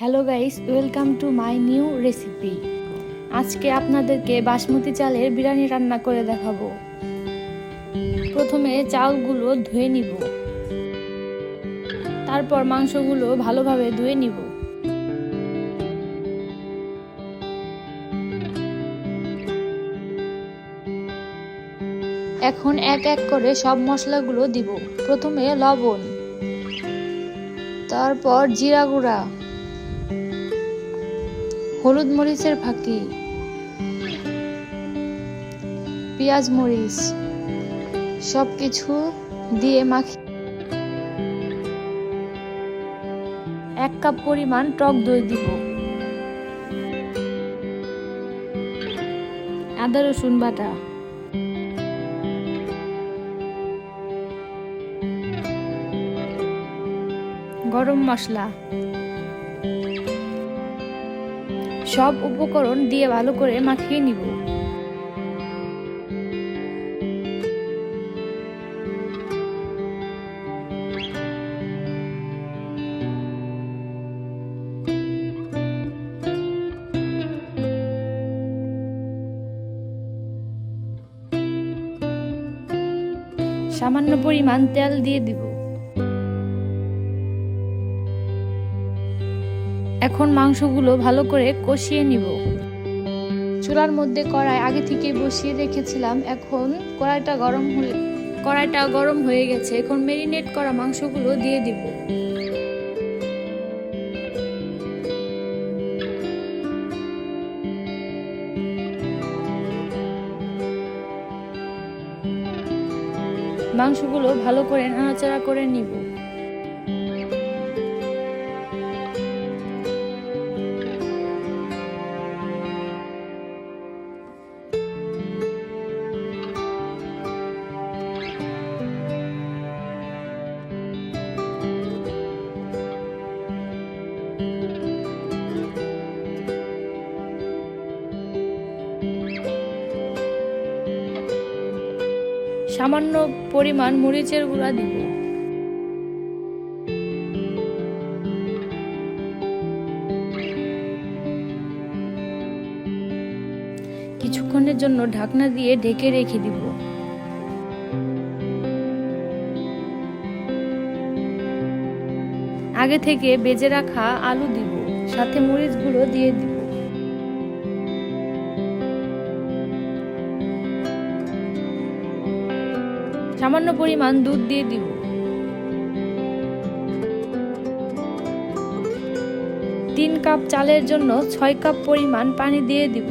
Hello guys, welcome to my new recipe. আজকে আপনাদেরকে বাসমতি চালের বিরিয়ানি রান্না করে দেখাবো। প্রথমে চালগুলো ধুয়ে নিব। তারপর মাংসগুলো ভালোভাবে ধুয়ে নিব। এখন এক এক করে সব মশলাগুলো দিব। প্রথমে লবণ, তারপর জিরা গুঁড়া হলুদ মরিচের ফাঁকি। পেঁয়াজ মরিচ সব কিছু দিয়ে মাখি। এক কাপ পরিমাণ টক দই দিব। আদা রসুন বাটা। গরম মশলা। সব উপকরণ দিয়ে ভালো করে মাখিয়ে নিব। সামান্য পরিমাণ তেল দিয়ে দিব। এখন মাংসগুলো ভালো করে কষিয়ে নিব। চুলার মধ্যে কড়াই আগে থেকে বসিয়ে রেখেছিলাম। এখন কড়াইটা গরম হলে কড়াইটা গরম হয়ে গেছে। এখন মেরিনেট করা মাংসগুলো দিয়ে দিব। মাংসগুলো ভালো করে নাড়াচাড়া করে নিব। সামান্য পরিমাণ মরিচের গুঁড়া দিব। কিছুক্ষণের জন্য ঢাকনা দিয়ে ঢেকে রেখে দিব। আগে থেকে বেজে রাখা আলু দিব, সাথে মরিচগুলো দিয়ে দিব। সামান্য পরিমাণ দুধ দিয়ে দিব। তিন কাপ চালের জন্য ছয় কাপ পরিমাণ পানি দিয়ে দিব।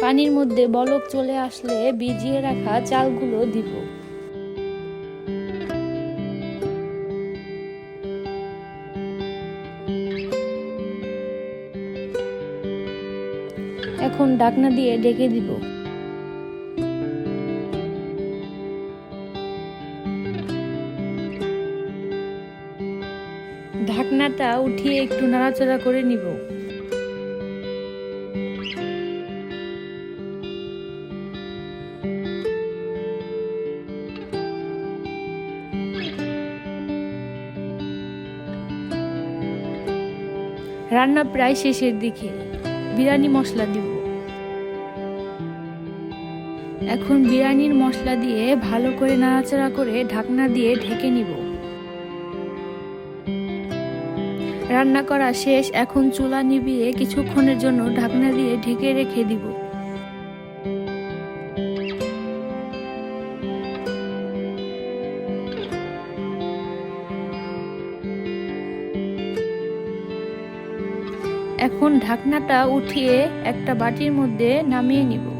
পানির মধ্যে বলক চলে আসলে ভিজিয়ে রাখা চালগুলো দিব। এখন ডাকনা দিয়ে ডেকে দিব। ঢাকনাটা উঠিয়ে একটু নাড়াচাড়া করে নিব। রান্না প্রায় শেষের দিকে। বিরিয়ানি মশলা দিব। এখন বিরিয়ানির মশলা দিয়ে ভালো করে নাড়াচাড়া করে ঢাকনা দিয়ে ঢেকে নিব। রান্না করা শেষ, এখন চুলা নিভিয়ে কিছুক্ষণের জন্য ঢাকনা দিয়ে ঢেকে রেখে দিব। এখন ঢাকনাটা উঠিয়ে একটা বাটির মধ্যে নামিয়ে নিব।